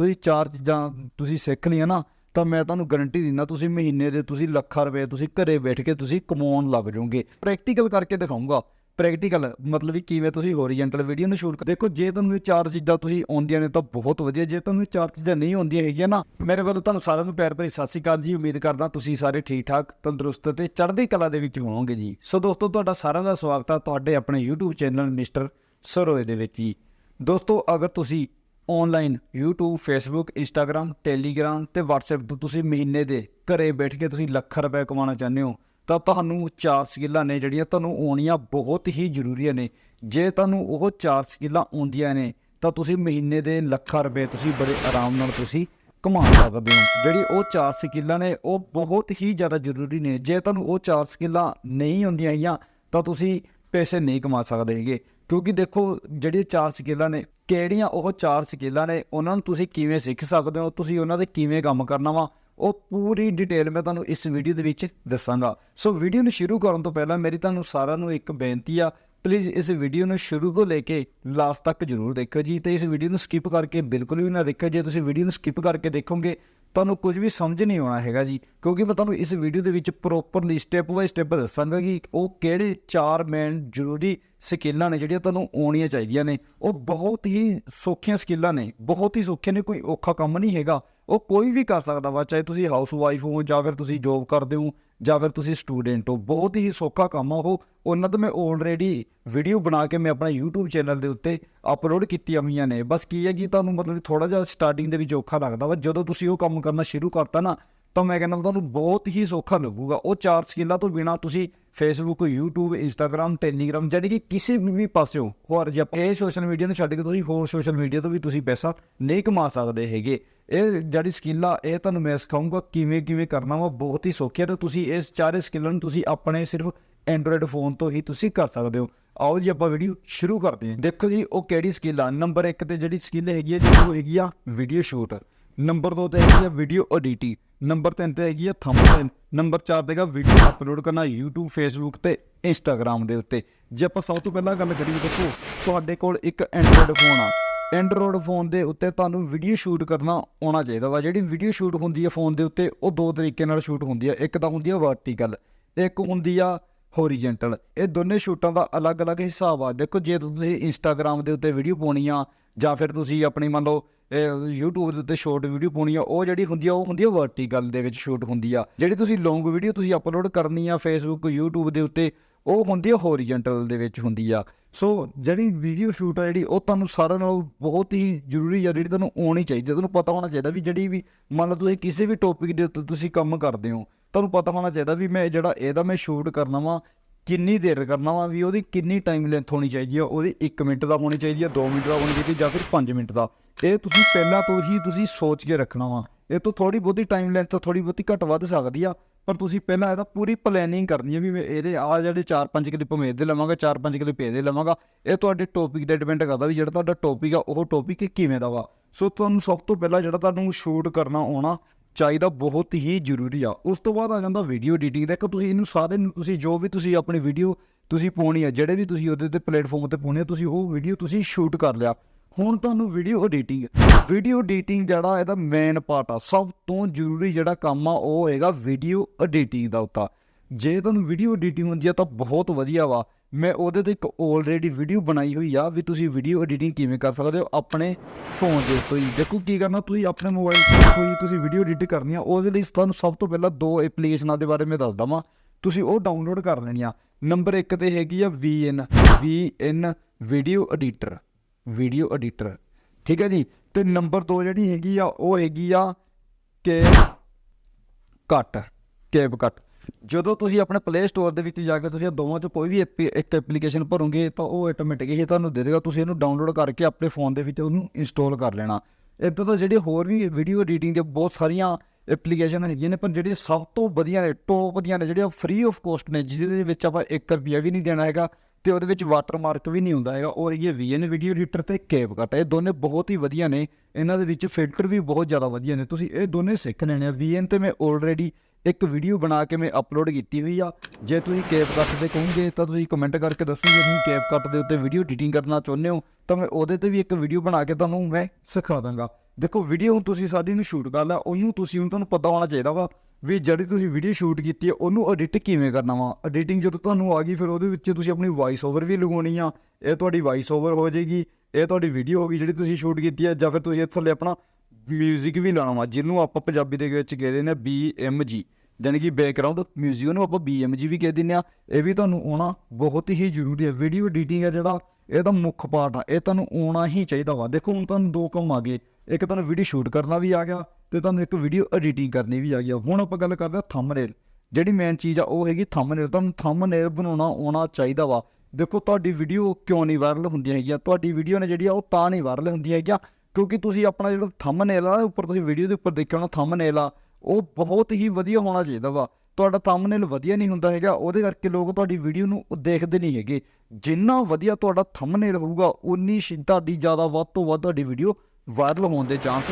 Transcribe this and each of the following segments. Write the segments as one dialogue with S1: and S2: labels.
S1: ਤੁਸੀਂ ਚਾਰ ਚੀਜ਼ਾਂ ਤੁਸੀਂ ਸਿੱਖ ਲਈਆਂ ਨਾ, ਤਾਂ ਮੈਂ ਤੁਹਾਨੂੰ ਗਾਰੰਟੀ ਦਿੰਦਾ ਤੁਸੀਂ ਮਹੀਨੇ ਦੇ, ਤੁਸੀਂ ਲੱਖਾਂ ਰੁਪਏ ਤੁਸੀਂ ਘਰੇ ਬੈਠ ਕੇ ਤੁਸੀਂ ਕਮਾਉਣ ਲੱਗ ਜਾਓਗੇ। ਪ੍ਰੈਕਟੀਕਲ ਕਰਕੇ ਦਿਖਾਉਂਗਾ। ਪ੍ਰੈਕਟੀਕਲ ਮਤਲਬ ਵੀ ਕਿਵੇਂ ਤੁਸੀਂ ਹੋਰੀਜੈਂਟਲ ਵੀਡੀਓ ਨੂੰ ਸ਼ੂਟ ਦੇਖੋ, ਜੇ ਤੁਹਾਨੂੰ ਇਹ ਚਾਰ ਚੀਜ਼ਾਂ ਤੁਸੀਂ ਆਉਂਦੀਆਂ ਨੇ ਤਾਂ ਬਹੁਤ ਵਧੀਆ, ਜੇ ਤੁਹਾਨੂੰ ਇਹ ਚਾਰ ਚੀਜ਼ਾਂ ਨਹੀਂ ਆਉਂਦੀਆਂ ਹੈਗੀਆਂ ਨਾ, ਮੇਰੇ ਵੱਲੋਂ ਤੁਹਾਨੂੰ ਸਾਰਿਆਂ ਨੂੰ ਪਿਆਰ ਭਰੀ ਸਤਿ ਸ਼੍ਰੀ ਅਕਾਲ ਜੀ। ਉਮੀਦ ਕਰਦਾ ਤੁਸੀਂ ਸਾਰੇ ਠੀਕ ਠਾਕ ਤੰਦਰੁਸਤ ਤੇ ਚੜ੍ਹਦੀ ਕਲਾ ਦੇ ਵਿੱਚ ਹੋਵੋਗੇ ਜੀ। ਸੋ ਦੋਸਤੋ, ਤੁਹਾਡਾ ਸਾਰਿਆਂ ਦਾ ਸਵਾਗਤ ਆ ਤੁਹਾਡੇ ਆਪਣੇ YouTube ਚੈਨਲ ਮਿਸਟਰ ਸਰੋਏ ਦੇ ਵਿੱਚ ਜੀ। ਦੋਸਤੋ, ਅਗਰ ਤੁਸੀਂ online YouTube, Facebook, Instagram, Telegram ਤੇ WhatsApp ਤੋਂ ਤੁਸੀਂ ਮਹੀਨੇ ਦੇ ਘਰੇ ਬੈਠ ਕੇ ਤੁਸੀਂ ਲੱਖਾਂ ਰੁਪਏ ਕਮਾਉਣਾ ਚਾਹੁੰਦੇ ਹੋ, ਤਾਂ ਤੁਹਾਨੂੰ ਚਾਰ ਸਕਿੱਲਾਂ ਨੇ ਜਿਹੜੀਆਂ ਤੁਹਾਨੂੰ ਆਉਣੀਆਂ ਬਹੁਤ ਹੀ ਜ਼ਰੂਰੀਆਂ ਨੇ। ਜੇ ਤੁਹਾਨੂੰ ਉਹ ਚਾਰ ਸਕਿੱਲਾਂ ਆਉਂਦੀਆਂ ਨੇ, ਤਾਂ ਤੁਸੀਂ ਮਹੀਨੇ ਦੇ ਲੱਖਾਂ ਰੁਪਏ ਤੁਸੀਂ ਬੜੇ ਆਰਾਮ ਨਾਲ ਤੁਸੀਂ ਕਮਾ ਸਕਦੇ ਹੋ। ਜਿਹੜੀ ਉਹ ਚਾਰ ਸਕਿੱਲਾਂ ਨੇ, ਉਹ ਬਹੁਤ ਹੀ ਜ਼ਿਆਦਾ ਜ਼ਰੂਰੀ ਨੇ। ਜੇ ਤੁਹਾਨੂੰ ਉਹ ਚਾਰ ਸਕਿੱਲਾਂ ਨਹੀਂ ਹੁੰਦੀਆਂ ਹੈਗੀਆਂ ਤਾਂ ਤੁਸੀਂ ਪੈਸੇ ਨਹੀਂ ਕਮਾ ਸਕਦੇ ਹੈਗੇ। ਕਿਉਂਕਿ ਦੇਖੋ, ਜਿਹੜੀਆਂ ਚਾਰ ਸਕਿੱਲਾਂ ਨੇ, ਕਿਹੜੀਆਂ ਉਹ ਚਾਰ ਸਕਿੱਲਾਂ ਨੇ, ਉਹਨਾਂ ਨੂੰ ਤੁਸੀਂ ਕਿਵੇਂ ਸਿੱਖ ਸਕਦੇ ਹੋ, ਤੁਸੀਂ ਉਹਨਾਂ ਤੇ ਕਿਵੇਂ ਕੰਮ ਕਰਨਾ ਵਾ, ਉਹ ਪੂਰੀ ਡਿਟੇਲ ਮੈਂ ਤੁਹਾਨੂੰ ਇਸ ਵੀਡੀਓ ਦੇ ਵਿੱਚ ਦੱਸਾਂਗਾ। ਸੋ ਵੀਡੀਓ ਨੂੰ ਸ਼ੁਰੂ ਕਰਨ ਤੋਂ ਪਹਿਲਾਂ ਮੇਰੀ ਤੁਹਾਨੂੰ ਸਾਰਿਆਂ ਨੂੰ ਇੱਕ ਬੇਨਤੀ ਆ ਪਲੀਜ਼ ਇਸ ਵੀਡੀਓ ਨੂੰ ਸ਼ੁਰੂ ਤੋਂ ਲੈ ਕੇ ਲਾਸਟ ਤੱਕ ਜਰੂਰ ਦੇਖਿਓ ਜੀ, ਤੇ ਇਸ ਵੀਡੀਓ ਨੂੰ ਸਕਿਪ ਕਰਕੇ ਬਿਲਕੁਲ ਵੀ ਨਾ ਦੇਖਿਓ। ਜੇ ਤੁਸੀਂ ਵੀਡੀਓ ਨੂੰ ਸਕਿਪ ਕਰਕੇ ਦੇਖੋਗੇ ਤੁਹਾਨੂੰ ਕੁਝ ਵੀ ਸਮਝ ਨਹੀਂ ਆਉਣਾ ਹੈਗਾ ਜੀ। ਕਿਉਂਕਿ ਮੈਂ ਤੁਹਾਨੂੰ ਇਸ ਵੀਡੀਓ ਦੇ ਵਿੱਚ ਪ੍ਰੋਪਰਲੀ ਸਟੈਪ ਬਾਈ ਸਟੈਪ ਦੱਸਾਂਗਾ ਕਿ ਉਹ ਕਿਹੜੇ ਚਾਰ ਮੇਨ ਜ਼ਰੂਰੀ ਸਕਿੱਲਾਂ ਨੇ ਜਿਹੜੀਆਂ ਤੁਹਾਨੂੰ ਆਉਣੀਆਂ ਚਾਹੀਦੀਆਂ ਨੇ। ਉਹ ਬਹੁਤ ਹੀ ਸੌਖੀਆਂ ਸਕਿੱਲਾਂ ਨੇ। ਬਹੁਤ ਹੀ ਸੌਖੇ ਨੇ, ਕੋਈ ਔਖਾ ਕੰਮ ਨਹੀਂ ਹੈਗਾ। ਉਹ ਕੋਈ ਵੀ ਕਰ ਸਕਦਾ ਵਾ, ਚਾਹੇ ਤੁਸੀਂ ਹਾਊਸ ਵਾਈਫ ਹੋ ਜਾਂ ਫਿਰ ਤੁਸੀਂ ਜੌਬ ਕਰਦੇ ਹੋ ਜਾਂ ਫਿਰ ਤੁਸੀਂ ਸਟੂਡੈਂਟ ਹੋ, ਬਹੁਤ ਹੀ ਸੌਖਾ ਕੰਮ ਆ ਉਹ। ਉਹਨਾਂ ਤੋਂ ਮੈਂ ਆਲਰੇਡੀ ਵੀਡੀਓ ਬਣਾ ਕੇ ਮੈਂ ਆਪਣਾ YouTube ਚੈਨਲ ਦੇ ਉੱਤੇ ਅਪਲੋਡ ਕੀਤੀਆਂ ਹੋਈਆਂ ਨੇ। ਬਸ ਕੀ ਹੈ ਕਿ ਤੁਹਾਨੂੰ ਮਤਲਬ ਥੋੜਾ ਜਿਹਾ ਸਟਾਰਟਿੰਗ ਦੇ ਵਿੱਚ ਔਖਾ ਲੱਗਦਾ ਵਾ। ਜਦੋਂ ਤੁਸੀਂ ਉਹ ਕੰਮ ਕਰਨਾ ਸ਼ੁਰੂ ਕਰਤਾ ਨਾ, ਤਾਂ ਮੈਂ ਕਹਿੰਦਾ ਤੁਹਾਨੂੰ ਬਹੁਤ ਹੀ ਸੌਖਾ ਲੱਗੂਗਾ। ਉਹ ਚਾਰ ਸਕਿੱਲਾਂ ਤੋਂ ਬਿਨਾ ਤੁਸੀਂ ਫੇਸਬੁੱਕ YouTube, Instagram, Telegram ਜਾਨੀ ਕਿ ਕਿਸੇ ਵੀ ਪਾਸਿਓਂ ਹੋਰ ਜੇ ਇਹ ਸੋਸ਼ਲ ਮੀਡੀਆ ਨੂੰ ਛੱਡ ਕੇ ਤੁਸੀਂ ਹੋਰ ਸੋਸ਼ਲ ਮੀਡੀਆ ਤੋਂ ਵੀ ਤੁਸੀਂ ਪੈਸਾ ਨਹੀਂ ਕਮਾ ਸਕਦੇ ਹੈਗੇ। ਇਹ ਜਿਹੜੀ ਸਕਿੱਲ ਆ, ਇਹ ਤੁਹਾਨੂੰ ਮੈਂ ਸਿਖਾਊਂਗਾ ਕਿਵੇਂ ਕਿਵੇਂ ਕਰਨਾ ਵਾ, ਬਹੁਤ ਹੀ ਸੌਖੀ ਹੈ ਤੇ ਤੁਸੀਂ ਇਸ ਚਾਰੇ ਸਕਿੱਲਾਂ ਨੂੰ ਤੁਸੀਂ ਆਪਣੇ ਸਿਰਫ ਐਂਡਰੋਇਡ ਫੋਨ ਤੋਂ ਹੀ ਤੁਸੀਂ ਕਰ ਸਕਦੇ ਹੋ। ਆਓ ਜੀ ਆਪਾਂ ਵੀਡੀਓ ਸ਼ੁਰੂ ਕਰਦੇ ਹਾਂ। ਦੇਖੋ ਜੀ, ਉਹ ਕਿਹੜੀ ਸਕਿੱਲ ਆ? ਨੰਬਰ 1 ਤੇ ਜਿਹੜੀ ਸਕਿੱਲ ਹੈਗੀ ਹੈ ਜੀ ਉਹ ਹੈਗੀ ਆ ਵੀਡੀਓ ਸ਼ੂਟ ਨੰਬਰ 2 ਤੇ ਹੈਗੀ ਆ ਵੀਡੀਓ ਐਡੀਟਿੰਗ ਨੰਬਰ 3 ਤੇ ਹੈਗੀ ਆ ਥੰਬਨੇਲ ਨੰਬਰ 4 ਤੇ ਹੈਗਾ ਵੀਡੀਓ ਅਪਲੋਡ ਕਰਨਾ YouTube, Facebook ਤੇ Instagram ਦੇ ਉੱਤੇ। ਜੇ ਆਪਾਂ ਸਭ ਤੋਂ ਪਹਿਲਾਂ ਗੱਲ ਕਰੀਏ, ਦੇਖੋ, ਤੁਹਾਡੇ ਕੋਲ ਇੱਕ ਐਂਡਰੋਇਡ ਫੋਨ ਆ। ਐਂਡਰੋਇਡ ਫੋਨ ਦੇ ਉੱਤੇ ਤੁਹਾਨੂੰ ਵੀਡੀਓ ਸ਼ੂਟ ਕਰਨਾ ਆਉਣਾ ਚਾਹੀਦਾ ਵਾ। ਜਿਹੜੀ ਵੀਡੀਓ ਸ਼ੂਟ ਹੁੰਦੀ ਹੈ ਫੋਨ ਦੇ ਉੱਤੇ, ਉਹ ਦੋ ਤਰੀਕੇ ਨਾਲ ਸ਼ੂਟ ਹੁੰਦੀ ਹੈ ਇੱਕ ਤਾਂ ਹੁੰਦੀ ਹੈ ਵਰਟੀਕਲ ਇੱਕ ਹੁੰਦੀ ਆ ਹੋਰੀਜੈਂਟਲ ਇਹ ਦੋਨੇ ਸ਼ੂਟਾਂ ਦਾ ਅਲੱਗ-ਅਲੱਗ ਹਿਸਾਬ ਆ। ਦੇਖੋ, ਜੇ ਤੁਸੀਂ ਇੰਸਟਾਗ੍ਰam ਦੇ ਉੱਤੇ ਵੀਡੀਓ ਪਾਉਣੀ ਆ ਜਾਂ ਫਿਰ ਤੁਸੀਂ ਆਪਣੀ ਮੰਨ ਲਓ YouTube ਦੇ ਉੱਤੇ ਸ਼ਾਰਟ ਵੀਡੀਓ ਪਾਉਣੀ ਆ, ਉਹ ਜਿਹੜੀ ਹੁੰਦੀ ਆ, ਉਹ ਹੁੰਦੀ ਆ ਵਰਟੀਕਲ ਦੇ ਵਿੱਚ ਸ਼ੂਟ ਹੁੰਦੀ ਆ। ਜਿਹੜੀ ਤੁਸੀਂ ਲੌਂਗ ਵੀਡੀਓ ਤੁਸੀਂ ਅਪਲੋਡ ਕਰਨੀ ਆ Facebook, YouTube ਦੇ ਉੱਤੇ, ਉਹ ਹੁੰਦੀ ਆ ਹੋਰੀਜੈਂਟਲ ਦੇ ਵਿੱਚ ਹੁੰਦੀ ਆ। ਸੋ ਜਿਹੜੀ ਵੀਡੀਓ ਸ਼ੂਟ ਆ ਜਿਹੜੀ, ਉਹ ਤੁਹਾਨੂੰ ਸਾਰਿਆਂ ਨਾਲੋਂ ਬਹੁਤ ਹੀ ਜ਼ਰੂਰੀ ਆ, ਜਿਹੜੀ ਤੁਹਾਨੂੰ ਆਉਣੀ ਚਾਹੀਦੀ ਆ। ਤੁਹਾਨੂੰ ਪਤਾ ਹੋਣਾ ਚਾਹੀਦਾ ਵੀ ਜਿਹੜੀ ਵੀ, ਮੰਨ ਲਓ ਤੁਸੀਂ ਕਿਸੇ ਵੀ ਟੌਪਿਕ ਦੇ ਉੱਤੇ ਤੁਸੀਂ ਕੰਮ ਕਰਦੇ ਹੋ, ਤੁਹਾਨੂੰ ਪਤਾ ਹੋਣਾ ਚਾਹੀਦਾ ਵੀ ਮੈਂ ਜਿਹੜਾ ਇਹਦਾ ਮੈਂ ਸ਼ੂਟ ਕਰਨਾ ਵਾ ਕਿੰਨੀ ਦੇਰ ਕਰਨਾ ਵਾ ਵੀ ਉਹਦੀ ਕਿੰਨੀ ਟਾਈਮ ਲੈਂਥ ਹੋਣੀ ਚਾਹੀਦੀ ਆ, ਉਹਦੀ 1 ਮਿੰਟ ਦਾ ਹੋਣੀ ਚਾਹੀਦੀ ਆ 2 ਮਿੰਟ ਦਾ ਹੋਣੀ ਚਾਹੀਦੀ ਜਾਂ ਫਿਰ 5 ਮਿੰਟ ਦਾ। ਇਹ ਤੁਸੀਂ ਪਹਿਲਾਂ ਤੋਂ ਹੀ ਤੁਸੀਂ ਸੋਚ ਕੇ ਰੱਖਣਾ ਵਾ। ਇਹ ਤੋਂ ਥੋੜੀ ਬਹੁਤੀ ਟਾਈਮ ਲੈਂਥ ਥੋੜੀ ਬਹੁਤੀ ਘੱਟ ਵੱਧ ਸਕਦੀ ਆ, ਪਰ ਤੁਸੀਂ ਪਹਿਲਾਂ ਇਹਦਾ ਪੂਰੀ ਪਲੈਨਿੰਗ ਕਰਨੀ ਹੈ ਵੀ ਮੈਂ ਇਹਦੇ ਆ ਜਿਹੜੇ 4-5 ਕਲਿੱਪ ਮੈਂ ਇਹਦੇ ਲਵਾਂਗਾ 4-5 ਕਲਿੱਪ ਇਹਦੇ ਲਵਾਂਗਾ, ਇਹ ਤੁਹਾਡੇ ਟੌਪਿਕ ਤੇ ਡਿਪੈਂਡ ਕਰਦਾ ਵੀ ਜਿਹੜਾ ਤੁਹਾਡਾ ਟੌਪਿਕ ਆ, ਉਹ ਟੌਪਿਕ ਕਿਵੇਂ ਦਾ ਵਾ। ਸੋ ਤੁਹਾਨੂੰ ਸਭ ਤੋਂ ਪਹਿਲਾਂ ਜਿਹੜਾ ਤੁਹਾਨੂੰ ਸ਼ੂਟ ਕਰਨਾ ਆਉਣਾ ਚਾਹੀਦਾ ਬਹੁਤ ਹੀ ਜ਼ਰੂਰੀ ਆ। ਉਸ ਤੋਂ ਬਾਅਦ ਆ ਜਾਂਦਾ ਵੀਡੀਓ ਐਡੀਟਿੰਗ ਦਾ। ਦੇਖੋ ਤੁਸੀਂ ਇਹਨੂੰ ਸਾਰੇ ਨੂੰ ਤੁਸੀਂ ਜੋ ਵੀ ਤੁਸੀਂ ਆਪਣੀ ਵੀਡੀਓ ਤੁਸੀਂ ਪਾਉਣੀ ਆ, ਜਿਹੜੇ ਵੀ ਤੁਸੀਂ ਉਹਦੇ ਤੇ ਪਲੇਟਫਾਰਮ ਤੇ ਪਾਉਣੀ ਆ, ਤੁਸੀਂ ਉਹ ਵੀਡੀਓ ਤੁਸੀਂ ਸ਼ੂਟ ਕਰ ਲਿਆ। ਹੁਣ ਤੁਹਾਨੂੰ ਵੀਡੀਓ ਐਡੀਟਿੰਗ ਵੀਡੀਓ ਐਡੀਟਿੰਗ ਜਿਹੜਾ ਇਹਦਾ ਮੇਨ ਪਾਰਟ ਆ। ਸਭ ਤੋਂ ਜ਼ਰੂਰੀ ਜਿਹੜਾ ਕੰਮ ਆ, ਉਹ ਹੈਗਾ ਵੀਡੀਓ ਐਡੀਟਿੰਗ ਦਾ ਉੱਤਾ। ਜੇ ਤੁਹਾਨੂੰ ਵੀਡੀਓ ਐਡੀਟਿੰਗ ਹੁੰਦੀ ਆ ਤਾਂ ਬਹੁਤ ਵਧੀਆ ਵਾ। ਮੈਂ ਉਹਦੇ ਤੇ ਇੱਕ ਆਲਰੇਡੀ ਵੀਡੀਓ ਬਣਾਈ ਹੋਈ ਆ ਵੀ ਤੁਸੀਂ ਵੀਡੀਓ ਐਡੀਟਿੰਗ ਕਿਵੇਂ ਕਰ ਸਕਦੇ ਹੋ ਆਪਣੇ ਫੋਨ ਦੇ ਉੱਤੇ ਹੀ। ਦੇਖੋ ਕੀ ਕਰਨਾ, ਤੁਸੀਂ ਆਪਣੇ ਮੋਬਾਈਲ ਤੋਂ ਕੋਈ ਤੁਸੀਂ ਵੀਡੀਓ ਐਡਿਟ ਕਰਨੀ ਆ, ਉਹਦੇ ਲਈ ਤੁਹਾਨੂੰ ਸਭ ਤੋਂ ਪਹਿਲਾਂ ਦੋ ਐਪਲੀਕੇਸ਼ਨਾਂ ਦੇ ਬਾਰੇ ਮੈਂ ਦੱਸ ਦਵਾਂ ਤੁਸੀਂ ਉਹ ਡਾਊਨਲੋਡ ਕਰ ਲੈਣੀ ਆ। ਨੰਬਰ 1 ਤੇ ਹੈਗੀ ਆ VN VN video editor video editor ਠੀਕ ਹੈ ਜੀ? ਤੇ ਨੰਬਰ 2 ਜਿਹੜੀ ਹੈਗੀ ਆ, ਉਹ ਹੈਗੀ ਆ ਕੇ ਕੱਟ, ਕੇਬ ਕੱਟ। ਜਦੋਂ ਤੁਸੀਂ ਆਪਣੇ ਪਲੇ ਸਟੋਰ ਦੇ ਵਿੱਚ ਜਾ ਕੇ ਤੁਸੀਂ ਇਹ ਦੋਵਾਂ ਚੋਂ ਕੋਈ ਵੀ ਐਪ- ਇੱਕ ਐਪਲੀਕੇਸ਼ਨ ਭਰੋਗੇ, ਤਾਂ ਉਹ ਆਟੋਮੈਟਿਕ ਹੀ ਤੁਹਾਨੂੰ ਦੇ ਦੇਗਾ। ਤੁਸੀਂ ਇਹਨੂੰ ਡਾਊਨਲੋਡ ਕਰਕੇ ਆਪਣੇ ਫੋਨ ਦੇ ਵਿੱਚ ਉਹਨੂੰ ਇੰਸਟਾਲ ਕਰ ਲੈਣਾ। ਇੱਦਾਂ ਤਾਂ ਜਿਹੜੇ ਹੋਰ ਵੀ ਵੀਡੀਓ ਐਡੀਟਿੰਗ ਦੇ ਬਹੁਤ ਸਾਰੀਆਂ ਐਪਲੀਕੇਸ਼ਨ ਹੈਗੀਆਂ ਨੇ, ਪਰ ਜਿਹੜੇ ਸਭ ਤੋਂ ਵਧੀਆ ਨੇ ਟੌਪ ਦੀਆਂ ਨੇ ਜਿਹੜੀਆਂ ਫ੍ਰੀ ਆਫ ਕੋਸਟ ਨੇ, ਜਿਹਦੇ ਵਿੱਚ ਆਪਾਂ 1 ਰੁਪਿਆ ਵੀ ਨਹੀਂ ਦੇਣਾ ਹੈਗਾ ਤੇ ਉਹਦੇ ਵਿੱਚ ਵਾਟਰਮਾਰਕ ਵੀ ਨਹੀਂ ਹੁੰਦਾ ਹੈਗਾ। ਔਰ ਇਹ VN ਵੀਡੀਓ ਐਡੀਟਰ ਤੇ ਕੇਪ ਕੱਟ ਇਹ ਦੋਨੇ ਬਹੁਤ ਹੀ ਵਧੀਆ ਨੇ। ਇਹਨਾਂ ਦੇ ਵਿੱਚ ਫਿਲਟਰ ਵੀ ਬਹੁਤ ਜ਼ਿਆਦਾ ਵਧੀਆ ਨੇ। ਤੁਸੀਂ ਇਹ ਦੋਨੇ ਸਿੱਖ ਲੈਣੇ ਆ। VN ਤੇ ਮੈਂ ਆਲਰੇਡੀ ਇੱਕ ਵੀਡੀਓ ਬਣਾ ਕੇ ਮੈਂ ਅਪਲੋਡ ਕੀਤੀ ਹੋਈ ਆ। ਜੇ ਤੁਸੀਂ ਕੇਪ ਕੱਟ ਦੇ ਕਹੋਗੇ, ਤਾਂ ਤੁਸੀਂ ਕਮੈਂਟ ਕਰਕੇ ਦੱਸੋ ਜੇ ਤੁਸੀਂ ਕੇਪ ਕੱਟ ਦੇ ਉੱਤੇ ਵੀਡੀਓ ਐਡੀਟਿੰਗ ਕਰਨਾ ਚਾਹੁੰਦੇ ਹੋ, ਤਾਂ ਮੈਂ ਉਹਦੇ ਤੇ ਵੀ ਇੱਕ ਵੀਡੀਓ ਬਣਾ ਕੇ ਤੁਹਾਨੂੰ ਮੈਂ ਸਿਖਾ ਦਾਂਗਾ। ਦੇਖੋ ਵੀਡੀਓ ਹੁਣ ਤੁਸੀਂ ਸਾਡੀ ਨੂੰ ਸ਼ੂਟ ਕਰ ਲਿਆ, ਉਹਨੂੰ ਤੁਸੀਂ ਹੁਣ ਤੁਹਾਨੂੰ ਪਤਾ ਹੋਣਾ ਚਾਹੀਦਾ ਵਾ ਵੀ ਜਿਹੜੀ ਤੁਸੀਂ ਵੀਡੀਓ ਸ਼ੂਟ ਕੀਤੀ ਹੈ ਉਹਨੂੰ ਐਡਿਟ ਕਿਵੇਂ ਕਰਨਾ ਵਾ। ਐਡੀਟਿੰਗ ਜਦੋਂ ਤੁਹਾਨੂੰ ਆ ਗਈ, ਫਿਰ ਉਹਦੇ ਵਿੱਚ ਤੁਸੀਂ ਆਪਣੀ ਵਾਇਸ ਓਵਰ ਵੀ ਲਗਾਉਣੀ ਆ। ਇਹ ਤੁਹਾਡੀ ਵਾਇਸ ਓਵਰ ਹੋ ਜਾਏਗੀ, ਇਹ ਤੁਹਾਡੀ ਵੀਡੀਓ ਹੋ ਗਈ ਜਿਹੜੀ ਤੁਸੀਂ ਸ਼ੂਟ ਕੀਤੀ ਹੈ ਜਾਂ ਫਿਰ ਤੁਸੀਂ ਇੱਥੇ ਥੱਲੇ ਆਪਣਾ ਮਿਊਜ਼ਿਕ ਵੀ ਲਾਉਣਾ ਵਾ, ਜਿਹਨੂੰ ਆਪਾਂ ਪੰਜਾਬੀ ਦੇ ਵਿੱਚ ਕਹਿੰਦੇ ਨੇ BMG ਜਾਣੀ ਕਿ ਬੈਕਗ੍ਰਾਉਂਡ ਮਿਊਜ਼ਿਕ ਨੂੰ ਆਪਾਂ BMG ਵੀ ਕਹਿ ਦਿੰਦੇ ਆ। ਇਹ ਵੀ ਤੁਹਾਨੂੰ ਆਉਣਾ ਬਹੁਤ ਹੀ ਜ਼ਰੂਰੀ ਹੈ ਵੀਡੀਓ ਐਡੀਟਿੰਗ ਹੈ ਜਿਹੜਾ ਇਹਦਾ ਮੁੱਖ ਪਾਰਟ ਆ। ਇਹ ਤੁਹਾਨੂੰ ਆਉਣਾ ਹੀ ਚਾਹੀਦਾ ਵਾ। ਦੇਖੋ, ਹੁਣ ਤੁਹਾਨੂੰ ਦੋ ਕੰਮ ਆ ਗਏ। ਇੱਕ ਤੁਹਾਨੂੰ ਵੀਡੀਓ ਸ਼ੂਟ ਕਰਨਾ ਵੀ ਆ ਗਿਆ ਤੇ ਤੁਹਾਨੂੰ ਇੱਕ ਵੀਡੀਓ ਐਡੀਟਿੰਗ ਕਰਨੀ ਵੀ ਆ ਗਿਆ ਹੁਣ ਆਪਾਂ ਗੱਲ ਕਰਦੇ ਆ ਥੰਬਨੇਲ ਜਿਹੜੀ ਮੇਨ ਚੀਜ਼ ਆ, ਉਹ ਹੈਗੀ ਥੰਬਨੇਲ ਤੁਹਾਨੂੰ ਥੰਬਨੇਲ ਬਣਾਉਣਾ, ਆਉਣਾ ਚਾਹੀਦਾ ਵਾ। ਦੇਖੋ, ਤੁਹਾਡੀ ਵੀਡੀਓ ਕਿਉਂ ਨਹੀਂ ਵਾਇਰਲ ਹੁੰਦੀਆਂ ਹੈਗੀਆਂ? ਤੁਹਾਡੀ ਵੀਡੀਓ ਨੇ ਜਿਹੜੀ ਆ, ਉਹ ਤਾਂ ਨਹੀਂ ਵਾਇਰਲ ਹੁੰਦੀਆਂ ਹੈਗੀਆਂ। ਕਿਉਂਕਿ ਤੁਸੀਂ ਆਪਣਾ ਜਿਹੜਾ ਥੰਬਨੇਲ ਆ, ਉੱਪਰ ਤੁਸੀਂ ਵੀਡੀਓ ਦੇ ਉੱਪਰ ਦੇਖਿਆ ਹੋਣਾ ਥੰਬਨੇਲ ਆ, ਉਹ ਬਹੁਤ ਹੀ ਵਧੀਆ ਹੋਣਾ ਚਾਹੀਦਾ ਵਾ। ਤੁਹਾਡਾ ਥੰਬਨੇਲ ਵਧੀਆ ਨਹੀਂ ਹੁੰਦਾ ਹੈਗਾ, ਉਹਦੇ ਕਰਕੇ ਲੋਕ ਤੁਹਾਡੀ ਵੀਡੀਓ ਨੂੰ ਦੇਖਦੇ ਨਹੀਂ ਹੈਗੇ। ਜਿੰਨਾ ਵਧੀਆ ਤੁਹਾਡਾ ਥੰਬਨੇਲ ਹੋਊਗਾ, ਉਨੀ ਤੁਹਾਡੀ ਜ਼ਿਆਦਾ ਵੱਧ ਤੋਂ ਵੱਧ ਤੁਹਾਡੀ ਵੀਡੀਓ ਵਾਇਰਲ ਹੋਣ ਦੇ ਚਾਂਸ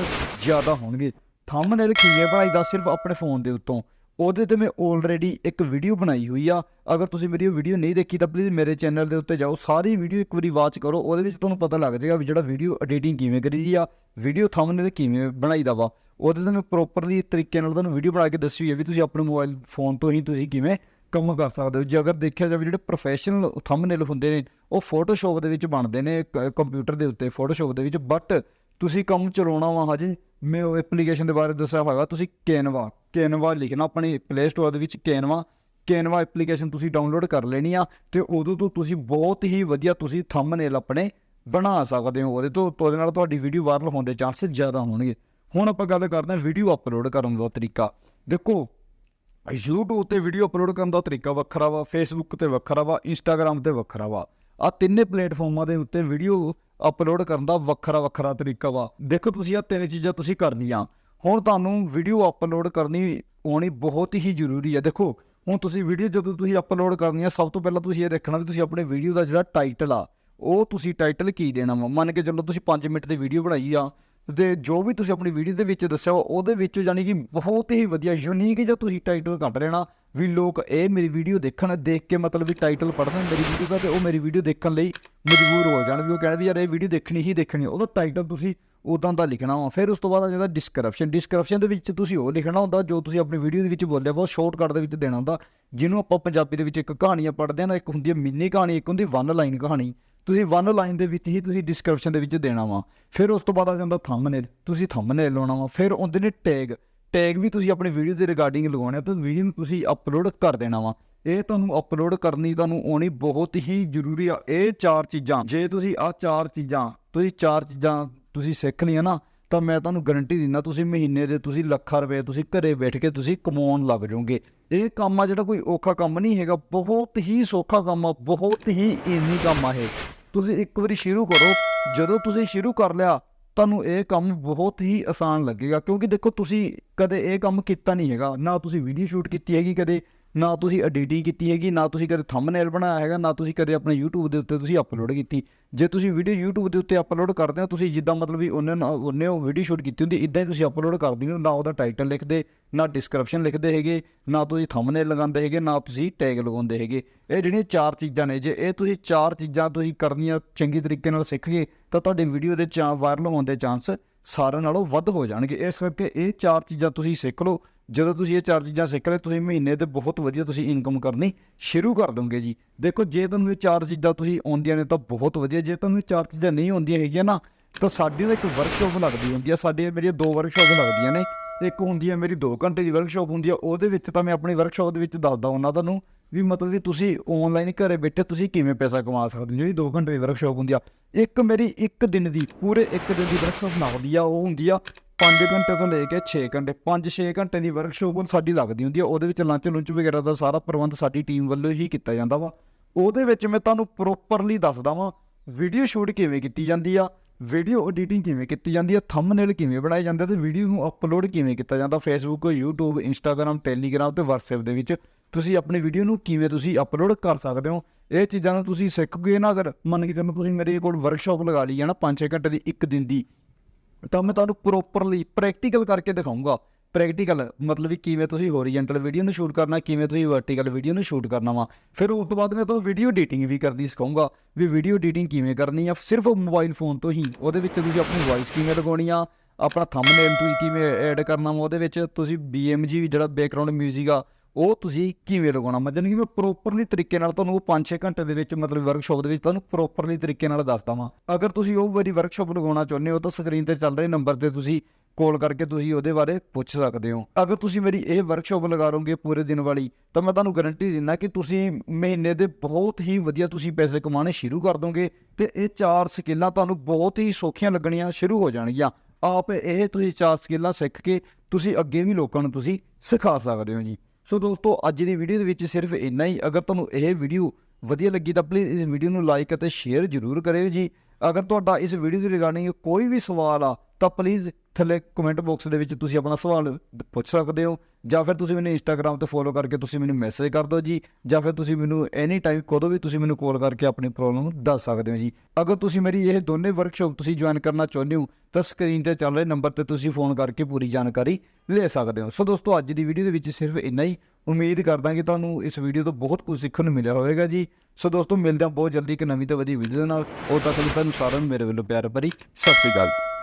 S1: ਜ਼ਿਆਦਾ ਹੋਣਗੇ। ਥੰਬਨੇਲ ਕਿਵੇਂ ਬਣਾਈਦਾ ਸਿਰਫ ਆਪਣੇ ਫੋਨ ਦੇ ਉੱਤੋਂ। ਉਹਦੇ ਤੇ ਮੈਂ ਆਲਰੇਡੀ ਇੱਕ ਵੀਡੀਓ ਬਣਾਈ ਹੋਈ ਆ। ਅਗਰ ਤੁਸੀਂ ਮੇਰੀ ਉਹ ਵੀਡੀਓ ਨਹੀਂ ਦੇਖੀ ਤਾਂ ਪਲੀਜ਼ ਮੇਰੇ ਚੈਨਲ ਦੇ ਉੱਤੇ ਜਾਓ। ਸਾਰੀ ਵੀਡੀਓ ਇੱਕ ਵਾਰੀ ਵਾਚ ਕਰੋ। ਉਹਦੇ ਵਿੱਚ ਤੁਹਾਨੂੰ ਪਤਾ ਲੱਗ ਜਾਏਗਾ ਵੀ ਜਿਹੜਾ ਵੀਡੀਓ ਐਡੀਟਿੰਗ ਕਿਵੇਂ ਕਰੀ ਦੀ ਆ ਵੀਡੀਓ ਥੰਬਨੇਲ ਕਿਵੇਂ ਬਣਾਈਦਾ ਵਾ। ਉਹਦੇ ਤੇ ਮੈਂ ਪ੍ਰੋਪਰਲੀ ਤਰੀਕੇ ਨਾਲ ਤੁਹਾਨੂੰ ਵੀਡੀਓ ਬਣਾ ਕੇ ਦੱਸੀ ਹੋਈ ਹੈ ਵੀ ਤੁਸੀਂ ਆਪਣੇ ਮੋਬਾਈਲ ਫੋਨ ਤੋਂ ਹੀ ਤੁਸੀਂ ਕਿਵੇਂ ਕੰਮ ਕਰ ਸਕਦੇ ਹੋ। ਜੇ ਅਗਰ ਦੇਖਿਆ ਜਾਵੇ ਜਿਹੜੇ ਪ੍ਰੋਫੈਸ਼ਨਲ ਥੰਬਨੇਲ ਹੁੰਦੇ ਨੇ, ਉਹ ਫੋਟੋਸ਼ਾਪ ਦੇ ਵਿੱਚ ਬਣਦੇ ਨੇ ਕੰਪਿਊਟਰ ਦੇ ਉੱਤੇ ਫੋਟੋਸ਼ਾਪ ਦੇ ਵਿੱਚ। ਬਟ ਤੁਸੀਂ ਕੰਮ ਚਲਾਉਣਾ ਵਾ ਹਜੇ ਮੈਂ ਉਹ ਐਪਲੀਕੇਸ਼ਨ ਦੇ ਬਾਰੇ ਦੱਸਿਆ ਹੋਇਆ, ਤੁਸੀਂ ਕੈਨਵਾ ਕੈਨਵਾ ਲਿਖਣਾ ਆਪਣੀ ਪਲੇ ਸਟੋਰ ਦੇ ਵਿੱਚ ਕੈਨਵਾ ਕੈਨਵਾ ਐਪਲੀਕੇਸ਼ਨ ਤੁਸੀਂ ਡਾਊਨਲੋਡ ਕਰ ਲੈਣੀ ਆ ਤੇ ਉਦੋਂ ਤੋਂ ਤੁਸੀਂ ਬਹੁਤ ਹੀ ਵਧੀਆ ਤੁਸੀਂ ਥੰਬਨੇਲ ਆਪਣੇ ਬਣਾ ਸਕਦੇ ਹੋ, ਉਹਦੇ ਤੋਂ, ਉਹਦੇ ਨਾਲ ਤੁਹਾਡੀ ਵੀਡੀਓ ਵਾਇਰਲ ਹੋਣ ਦੇ ਚਾਂਸ ਜ਼ਿਆਦਾ ਹੋਣਗੇ। ਹੁਣ ਆਪਾਂ ਗੱਲ ਕਰਦੇ ਹਾਂ ਵੀਡੀਓ ਅਪਲੋਡ ਕਰਨ ਦਾ ਤਰੀਕਾ। ਦੇਖੋ, YouTube ਤੇ ਵੀਡੀਓ ਅਪਲੋਡ ਕਰਨ ਦਾ ਤਰੀਕਾ ਵੱਖਰਾ ਵਾ, Facebook ਤੇ ਵੱਖਰਾ ਵਾ, Instagram ਤੇ ਵੱਖਰਾ ਵਾ। ਆ ਤਿੰਨੇ ਪਲੇਟਫਾਰਮਾਂ ਦੇ ਉੱਤੇ ਵੀਡੀਓ ਅਪਲੋਡ ਕਰਨ ਦਾ ਵੱਖਰਾ ਵੱਖਰਾ ਤਰੀਕਾ ਵਾ। ਦੇਖੋ ਤੁਸੀਂ ਆ ਤਿੰਨ ਚੀਜ਼ਾਂ ਤੁਸੀਂ ਕਰਨੀਆਂ। ਹੁਣ ਤੁਹਾਨੂੰ ਵੀਡੀਓ ਅਪਲੋਡ ਕਰਨੀ ਆਉਣੀ ਬਹੁਤ ਹੀ ਜ਼ਰੂਰੀ ਹੈ ਦੇਖੋ, ਹੁਣ ਤੁਸੀਂ ਵੀਡੀਓ ਜਦੋਂ ਤੁਸੀਂ ਅਪਲੋਡ ਕਰਨੀ ਆ ਸਭ ਤੋਂ ਪਹਿਲਾਂ ਤੁਸੀਂ ਇਹ ਦੇਖਣਾ ਵੀ ਤੁਸੀਂ ਆਪਣੇ ਵੀਡੀਓ ਦਾ ਜਿਹੜਾ ਟਾਈਟਲ ਆ, ਉਹ ਤੁਸੀਂ ਟਾਈਟਲ ਕੀ ਦੇਣਾ ਵਾ? ਮੰਨ ਕੇ ਚੱਲੋ ਤੁਸੀਂ 5 ਮਿੰਟ ਦੀ ਵੀਡੀਓ ਬਣਾਈ ਆ, ਤੇ ਜੋ ਵੀ ਤੁਸੀਂ ਆਪਣੀ ਵੀਡੀਓ ਦੇ ਵਿੱਚ ਦੱਸਿਆ ਉਹਦੇ ਵਿੱਚ ਜਾਨੀ ਕਿ ਬਹੁਤ ਹੀ ਵਧੀਆ ਯੂਨੀਕ ਜਿਹਾ ਤੁਸੀਂ ਟਾਈਟਲ ਕੱਢ ਲੈਣਾ। ਵੀ ਲੋਕ ਇਹ ਮੇਰੀ ਵੀਡੀਓ ਦੇਖਣ, ਦੇਖ ਕੇ ਮਤਲਬ ਵੀ ਟਾਈਟਲ ਪੜ੍ਹਦੇ ਮੇਰੀ ਵੀਡੀਓ ਦਾ ਤੇ ਉਹ ਮੇਰੀ ਵੀਡੀਓ ਦੇਖਣ ਲਈ ਮਜਬੂਰ ਹੋ ਜਾਣ ਵੀ ਉਹ ਕਹਿਣ ਵੀ ਯਾਰ ਇਹ ਵੀਡੀਓ ਦੇਖਣੀ ਹੀ ਦੇਖਣੀ ਉਹਦਾ ਟਾਈਟਲ ਤੁਸੀਂ ਉਦਾਂ ਦਾ ਲਿਖਣਾ ਵਾ। ਫਿਰ ਉਸ ਤੋਂ ਬਾਅਦ ਆ ਜਾਂਦਾ ਡਿਸਕ੍ਰਿਪਸ਼ਨ ਡਿਸਕ੍ਰਿਪਸ਼ਨ ਦੇ ਵਿੱਚ ਤੁਸੀਂ ਉਹ ਲਿਖਣਾ ਹੁੰਦਾ ਜੋ ਤੁਸੀਂ ਆਪਣੀ ਵੀਡੀਓ ਦੇ ਵਿੱਚ ਬੋਲਿਆ ਵਾ, ਉਹ ਸ਼ਾਰਟਕਟ ਦੇ ਵਿੱਚ ਦੇਣਾ ਹੁੰਦਾ। ਜਿਹਨੂੰ ਆਪਾਂ ਪੰਜਾਬੀ ਦੇ ਵਿੱਚ ਇੱਕ ਕਹਾਣੀਆਂ ਪੜ੍ਹਦੇ ਆ ਨਾ, ਇੱਕ ਹੁੰਦੀ ਹੈ ਮਿੰਨੀ ਕਹਾਣੀ, ਇੱਕ ਹੁੰਦੀ ਵਨ ਲਾਈਨ ਕਹਾਣੀ। ਤੁਸੀਂ ਵਨ ਲਾਈਨ ਦੇ ਵਿੱਚ ਹੀ ਤੁਸੀਂ ਡਿਸਕ੍ਰਿਪਸ਼ਨ ਦੇ ਵਿੱਚ ਦੇਣਾ ਵਾ। ਫਿਰ ਉਸ ਤੋਂ ਬਾਅਦ ਆ ਜਾਂਦਾ ਥੰਬਨੇਲ ਤੁਸੀਂ ਥੰਬਨੇਲ ਲਾਉਣਾ ਵਾ। ਫਿਰ ਆਉਂਦੇ ਨੇ ਟੈਗ ਟੈਗ ਵੀ ਤੁਸੀਂ ਆਪਣੀ ਵੀਡੀਓ ਦੇ ਰਿਗਾਰਡਿੰਗ ਲਗਾਉਣੇ ਆ, ਤਾਂ ਵੀਡੀਓ ਨੂੰ ਤੁਸੀਂ ਅਪਲੋਡ ਕਰ ਦੇਣਾ ਵਾ। ਇਹ ਤੁਹਾਨੂੰ ਅਪਲੋਡ ਕਰਨੀ ਤੁਹਾਨੂੰ ਆਉਣੀ ਬਹੁਤ ਹੀ ਜ਼ਰੂਰੀ ਆ। ਇਹ ਚਾਰ ਚੀਜ਼ਾਂ, ਜੇ ਤੁਸੀਂ ਆ ਚਾਰ ਚੀਜ਼ਾਂ, ਤੁਸੀਂ ਚਾਰ ਚੀਜ਼ਾਂ ਤੁਸੀਂ ਸਿੱਖ ਲਈਆਂ ਨਾ, ਤਾਂ ਮੈਂ ਤੁਹਾਨੂੰ ਗਾਰੰਟੀ ਦਿੰਦਾ ਤੁਸੀਂ ਮਹੀਨੇ ਦੇ ਤੁਸੀਂ ਲੱਖਾਂ ਰੁਪਏ ਤੁਸੀਂ ਘਰੇ ਬੈਠ ਕੇ ਤੁਸੀਂ ਕਮਾਉਣ ਲੱਗ ਜਾਓਗੇ। ਇਹ ਕੰਮ ਆ ਜਿਹੜਾ ਕੋਈ ਔਖਾ ਕੰਮ ਨਹੀਂ ਹੈਗਾ, ਬਹੁਤ ਹੀ ਸੌਖਾ ਕੰਮ ਆ, ਬਹੁਤ ਹੀ ਈਜ਼ੀ ਕੰਮ ਆ ਇਹ। ਤੁਸੀਂ ਇੱਕ ਵਾਰੀ ਸ਼ੁਰੂ ਕਰੋ। ਜਦੋਂ ਤੁਸੀਂ ਸ਼ੁਰੂ ਕਰ ਲਿਆ ਤੁਹਾਨੂੰ ਇਹ ਕੰਮ ਬਹੁਤ ਹੀ ਆਸਾਨ ਲੱਗੇਗਾ, ਕਿਉਂਕਿ ਦੇਖੋ ਤੁਸੀਂ ਕਦੇ ਇਹ ਕੰਮ ਕੀਤਾ ਨਹੀਂ ਹੈਗਾ। ਨਾ ਤੁਸੀਂ ਵੀਡੀਓ ਸ਼ੂਟ ਕੀਤੀ ਹੈਗੀ ਕਦੇ, ਨਾ ਤੁਸੀਂ ਐਡੀਟਿੰਗ ਕੀਤੀ ਹੈਗੀ, ਨਾ ਤੁਸੀਂ ਕਦੇ ਥੰਬਨੇਲ ਬਣਾਇਆ ਹੈਗਾ, ਨਾ ਤੁਸੀਂ ਕਦੇ ਆਪਣੇ YouTube ਦੇ ਉੱਤੇ ਤੁਸੀਂ ਅਪਲੋਡ ਕੀਤੀ। ਜੇ ਤੁਸੀਂ ਵੀਡੀਓ YouTube ਦੇ ਉੱਤੇ ਅਪਲੋਡ ਕਰਦੇ ਹੋ, ਤੁਸੀਂ ਜਿੱਦਾਂ ਮਤਲਬ ਵੀ ਉਹਨੇ ਉਹਨੇ ਉਹ ਵੀਡੀਓ ਸ਼ੂਟ ਕੀਤੀ ਹੁੰਦੀ ਇਦਾਂ ਹੀ ਤੁਸੀਂ ਅਪਲੋਡ ਕਰਦੇ ਹੋ। ਨਾ ਉਹਦਾ ਟਾਈਟਲ ਲਿਖਦੇ, ਨਾ ਡਿਸਕ੍ਰਿਪਸ਼ਨ ਲਿਖਦੇ ਹੈਗੇ, ਨਾ ਤੁਸੀਂ ਥੰਬਨੇਲ ਲਗਾਉਂਦੇ ਹੈਗੇ, ਨਾ ਤੁਸੀਂ ਟੈਗ ਲਗਾਉਂਦੇ ਹੈਗੇ। ਇਹ ਜਿਹੜੀਆਂ ਚਾਰ ਚੀਜ਼ਾਂ ਨੇ, ਜੇ ਇਹ ਤੁਸੀਂ ਚਾਰ ਚੀਜ਼ਾਂ ਤੁਸੀਂ ਕਰਨੀਆਂ ਚੰਗੀ ਤਰੀਕੇ ਨਾਲ ਸਿੱਖ ਗਏ ਤਾਂ ਤੁਹਾਡੇ ਵੀਡੀਓ ਦੇ ਚਾਂ ਵਾਇਰਲ ਹੋਣ ਦੇ ਚਾਂਸ ਸਾਰਿਆਂ ਨਾਲੋਂ ਵੱਧ ਹੋ ਜਾਣਗੇ। ਇਸ ਕਰਕੇ ਇਹ ਚਾਰ ਚੀਜ਼ਾਂ ਤੁਸੀਂ ਸਿੱਖ ਲਓ। ਜਦੋਂ ਤੁਸੀਂ ਇਹ ਚਾਰ ਚੀਜ਼ਾਂ ਸਿੱਖ ਲਏ ਤੁਸੀਂ ਮਹੀਨੇ ਤੇ ਬਹੁਤ ਵਧੀਆ ਤੁਸੀਂ ਇਨਕਮ ਕਰਨੀ ਸ਼ੁਰੂ ਕਰ ਦੋਗੇ ਜੀ। ਦੇਖੋ, ਜੇ ਤੁਹਾਨੂੰ ਇਹ ਚਾਰ ਚੀਜ਼ਾਂ ਤੁਸੀਂ ਆਉਂਦੀਆਂ ਨੇ ਤਾਂ ਬਹੁਤ ਵਧੀਆ। ਜੇ ਤੁਹਾਨੂੰ ਇਹ ਚਾਰ ਚੀਜ਼ਾਂ ਨਹੀਂ ਆਉਂਦੀਆਂ ਹੈਗੀਆਂ ਨਾ, ਤਾਂ ਸਾਡੀ ਤਾਂ ਇੱਕ ਵਰਕਸ਼ਾਪ ਲੱਗਦੀ ਹੁੰਦੀ ਆ। ਸਾਡੀਆਂ ਮੇਰੀਆਂ ਦੋ ਵਰਕਸ਼ਾਪ ਲੱਗਦੀਆਂ ਨੇ। ਇੱਕ ਹੁੰਦੀ ਹੈ ਮੇਰੀ 2 ਘੰਟੇ ਦੀ ਵਰਕਸ਼ਾਪ ਹੁੰਦੀ ਆ। ਉਹਦੇ ਵਿੱਚ ਤਾਂ ਮੈਂ ਆਪਣੀ ਵਰਕਸ਼ਾਪ ਦੇ ਵਿੱਚ ਦੱਸਦਾ ਹੁੰਦਾ ਤੁਹਾਨੂੰ। ਵੀ ਮਤਲਬ ਕਿ ਤੁਸੀਂ ਆਨਲਾਈਨ ਘਰੇ ਬੈਠੇ ਤੁਸੀਂ ਕਿਵੇਂ ਪੈਸਾ ਕਮਾ ਸਕਦੇ ਹੋ? ਜਿਹੜੀ 2 ਘੰਟੇ ਦੀ ਵਰਕਸ਼ਾਪ ਹੁੰਦੀ ਆ, ਇੱਕ ਮੇਰੀ ਇੱਕ ਦਿਨ ਦੀ, ਪੂਰੇ ਇੱਕ ਦਿਨ ਦੀ ਵਰਕਸ਼ਾਪ ਲੱਗਦੀ ਆ, ਉਹ ਹੁੰਦੀ ਆ 5 ਘੰਟੇ ਤੋਂ ਲੈ ਕੇ 6 ਘੰਟੇ 5-6 ਘੰਟੇ ਦੀ ਵਰਕਸ਼ਾਪ ਸਾਡੀ ਲੱਗਦੀ ਹੁੰਦੀ ਆ, ਉਹਦੇ ਵਿੱਚ ਲੰਚ ਲੁੰਚ ਵਗੈਰਾ ਦਾ ਸਾਰਾ ਪ੍ਰਬੰਧ ਸਾਡੀ ਟੀਮ ਵੱਲੋਂ ਹੀ ਕੀਤਾ ਜਾਂਦਾ ਵਾ। ਉਹਦੇ ਵਿੱਚ ਮੈਂ ਤੁਹਾਨੂੰ ਪ੍ਰੋਪਰਲੀ ਦੱਸਦਾ ਵਾਂ ਵੀਡੀਓ ਸ਼ੂਟ ਕਿਵੇਂ ਕੀਤੀ ਜਾਂਦੀ ਆ ਵੀਡੀਓ ਐਡੀਟਿੰਗ ਕਿਵੇਂ ਕੀਤੀ ਜਾਂਦੀ ਆ ਥੰਬਨੇਲ ਕਿਵੇਂ ਬਣਾਏ ਜਾਂਦੇ ਆ ਤੇ ਵੀਡੀਓ ਨੂੰ ਅਪਲੋਡ ਕਿਵੇਂ ਕੀਤਾ ਜਾਂਦਾ ਫੇਸਬੁੱਕ YouTube, Instagram, Telegram ਤੇ WhatsApp ਦੇ ਵਿੱਚ ਤੁਸੀਂ ਆਪਣੀ ਵੀਡੀਓ ਨੂੰ ਕਿਵੇਂ ਤੁਸੀਂ ਅਪਲੋਡ ਕਰ ਸਕਦੇ ਹੋ? ਇਹ ਚੀਜ਼ਾਂ ਨੂੰ ਤੁਸੀਂ ਸਿੱਖ ਗਏ ਨਾ ਅਗਰ, ਮੰਨ ਕੇ ਚੱਲੋ ਤੁਸੀਂ ਮੇਰੇ ਕੋਲ ਵਰਕਸ਼ਾਪ ਲਗਾ ਲਈ ਹੈ ਨਾ 5-6 ਘੰਟੇ ਦੀ ਇੱਕ ਦਿਨ ਦੀ, ਤਾਂ ਮੈਂ ਤੁਹਾਨੂੰ ਪ੍ਰੋਪਰਲੀ ਪ੍ਰੈਕਟੀਕਲ ਕਰਕੇ ਦਿਖਾਉਂਗਾ ਪ੍ਰੈਕਟੀਕਲ ਮਤਲਬ ਵੀ ਕਿਵੇਂ ਤੁਸੀਂ ਹੋਰੀਜ਼ੈਂਟਲ ਵੀਡੀਓ ਨੂੰ ਸ਼ੂਟ ਕਰਨਾ, ਕਿਵੇਂ ਤੁਸੀਂ ਵਰਟੀਕਲ ਵੀਡੀਓ ਨੂੰ ਸ਼ੂਟ ਕਰਨਾ ਵਾ। ਫਿਰ ਉਸ ਤੋਂ ਬਾਅਦ ਮੈਂ ਤੁਹਾਨੂੰ ਵੀਡੀਓ ਐਡੀਟਿੰਗ ਵੀ ਕਰਦੀ ਸਿਖਾਉਂਗਾ, ਵੀ ਵੀਡੀਓ ਐਡੀਟਿੰਗ ਕਿਵੇਂ ਕਰਨੀ ਆ। ਸਿਰਫ ਮੋਬਾਈਲ ਫੋਨ ਤੋਂ ਹੀ, ਉਹਦੇ ਵਿੱਚ ਤੁਸੀਂ ਆਪਣੀ ਵੌਇਸ ਕਿਵੇਂ ਲਗਾਉਣੀ ਆ, ਆਪਣਾ ਥੰਬਨੇਲ ਤੁਸੀਂ ਕਿਵੇਂ ਐਡ ਕਰਨਾ ਵਾ, ਉਹਦੇ ਵਿੱਚ ਤੁਸੀਂ BMG ਜਿਹੜਾ ਬੈਕਗ੍ਰਾਉਂਡ 뮤직 ਆ, ਉਹ ਤੁਸੀਂ ਕਿਵੇਂ ਲਗਾਉਣਾ। ਮਤਲਬ ਕਿ ਮੈਂ ਪ੍ਰੋਪਰਲੀ ਤਰੀਕੇ ਨਾਲ ਤੁਹਾਨੂੰ ਉਹ 5-6 ਘੰਟੇ ਦੇ ਵਿੱਚ, ਮਤਲਬ ਵਰਕਸ਼ਾਪ ਦੇ ਵਿੱਚ ਤੁਹਾਨੂੰ ਪ੍ਰੋਪਰਲੀ ਤਰੀਕੇ ਨਾਲ ਦੱਸਦਾ ਵਾਂ। ਅਗਰ ਤੁਸੀਂ ਉਹ ਵਾਰੀ ਵਰਕਸ਼ਾਪ ਲਗਾਉਣਾ ਚਾਹੁੰਦੇ ਹੋ, ਤਾਂ ਸਕਰੀਨ ਤੇ ਚੱਲ ਰਹੇ ਨੰਬਰ ਤੇ ਤੁਸੀਂ ਕਾਲ ਕਰਕੇ ਤੁਸੀਂ ਉਹਦੇ ਬਾਰੇ ਪੁੱਛ ਸਕਦੇ ਹੋ। ਅਗਰ ਤੁਸੀਂ ਮੇਰੀ ਇਹ ਵਰਕਸ਼ਾਪ ਲਗਾਓਗੇ ਪੂਰੇ ਦਿਨ ਵਾਲੀ, ਤਾਂ ਮੈਂ ਤੁਹਾਨੂੰ ਗਾਰੰਟੀ ਦਿੰਦਾ ਕਿ ਤੁਸੀਂ ਮਹੀਨੇ ਦੇ ਬਹੁਤ ਹੀ ਵਧੀਆ ਤੁਸੀਂ ਪੈਸੇ ਕਮਾਉਣੇ ਸ਼ੁਰੂ ਕਰ ਦੋਗੇ ਤੇ ਇਹ ਚਾਰ ਸਕਿੱਲਾਂ ਤੁਹਾਨੂੰ ਬਹੁਤ ਹੀ ਸੌਖੀਆਂ ਲੱਗਣੀਆਂ ਸ਼ੁਰੂ ਹੋ ਜਾਣਗੀਆਂ। ਆਪ ਇਹ ਤੁਸੀਂ ਚਾਰ ਸਕਿੱਲਾਂ ਸਿੱਖ ਕੇ ਤੁਸੀਂ ਅੱਗੇ ਵੀ ਲੋਕਾਂ ਨੂੰ ਤੁਸੀਂ ਸਿਖਾ ਸਕਦੇ ਹੋ ਜੀ। ਸੋ ਦੋਸਤੋ, ਅੱਜ ਦੀ ਵੀਡੀਓ ਦੇ ਵਿੱਚ ਸਿਰਫ ਇੰਨਾ ਹੀ। ਅਗਰ ਤੁਹਾਨੂੰ ਇਹ ਵੀਡੀਓ ਵਧੀਆ ਲੱਗੀ ਤਾਂ ਪਲੀਜ਼ ਇਸ ਵੀਡੀਓ ਨੂੰ ਲਾਈਕ ਅਤੇ ਸ਼ੇਅਰ ਜ਼ਰੂਰ ਕਰਿਓ ਜੀ। ਅਗਰ ਤੁਹਾਡਾ ਇਸ ਵੀਡੀਓ ਦੀ ਰਿਗਾਰਡਿੰਗ ਕੋਈ ਵੀ ਸਵਾਲ ਆ ਤਾਂ ਪਲੀਜ਼ ਥੱਲੇ ਕਮੈਂਟ ਬਾਕਸ ਦੇ ਵਿੱਚ ਤੁਸੀਂ ਆਪਣਾ ਸਵਾਲ ਪੁੱਛ ਸਕਦੇ ਹੋ, ਜਾਂ ਫਿਰ ਤੁਸੀਂ ਮੈਨੂੰ ਇੰਸਟਾਗ੍ਰam ਤੇ ਫੋਲੋ ਕਰਕੇ ਤੁਸੀਂ ਮੈਨੂੰ ਮੈਸੇਜ ਕਰ ਦਿਓ ਜੀ, ਜਾਂ ਫਿਰ ਤੁਸੀਂ ਮੈਨੂੰ ਐਨੀ ਟਾਈਮ ਕਦੋਂ ਵੀ ਤੁਸੀਂ ਮੈਨੂੰ ਕਾਲ ਕਰਕੇ ਆਪਣੀ ਪ੍ਰੋਬਲਮ ਦੱਸ ਸਕਦੇ ਹੋ ਜੀ। ਅਗਰ ਤੁਸੀਂ ਮੇਰੀ ਇਹ ਦੋਨੇ ਵਰਕਸ਼ਾਪ ਤੁਸੀਂ ਜੁਆਇਨ ਕਰਨਾ ਚਾਹੁੰਦੇ ਹੋ, ਤਾਂ ਸਕਰੀਨ ਤੇ ਚੱਲ ਰਹੇ ਨੰਬਰ ਤੇ ਤੁਸੀਂ ਫੋਨ ਕਰਕੇ ਪੂਰੀ ਜਾਣਕਾਰੀ ਲੈ ਸਕਦੇ ਹੋ। ਸੋ ਦੋਸਤੋ, ਅੱਜ ਦੀ ਵੀਡੀਓ ਦੇ ਵਿੱਚ ਸਿਰਫ ਇੰਨਾ ਹੀ। ਉਮੀਦ ਕਰਦਾ ਕਿ ਤੁਹਾਨੂੰ ਇਸ ਵੀਡੀਓ ਤੋਂ ਬਹੁਤ ਕੁਝ ਸਿੱਖਣ ਨੂੰ ਮਿਲਿਆ ਹੋਵੇਗਾ ਜੀ। ਸੋ ਦੋਸਤੋ, ਮਿਲਦੇ ਹਾਂ ਬਹੁਤ ਜਲਦੀ ਇੱਕ ਨਵੀਂ ਤੇ ਵਧੀਆ ਵੀਡੀਓ ਦੇ ਨਾਲ। ਉਦੋਂ ਤੱਕ ਲਈ ਤੁਹਾਨੂੰ ਸਾਰਿਆਂ ਨੂੰ ਮੇਰੇ ਵੱਲੋਂ ਪਿਆਰ ਭਰੀ ਸਤਿ ਸ਼੍ਰੀ ਅਕਾਲ।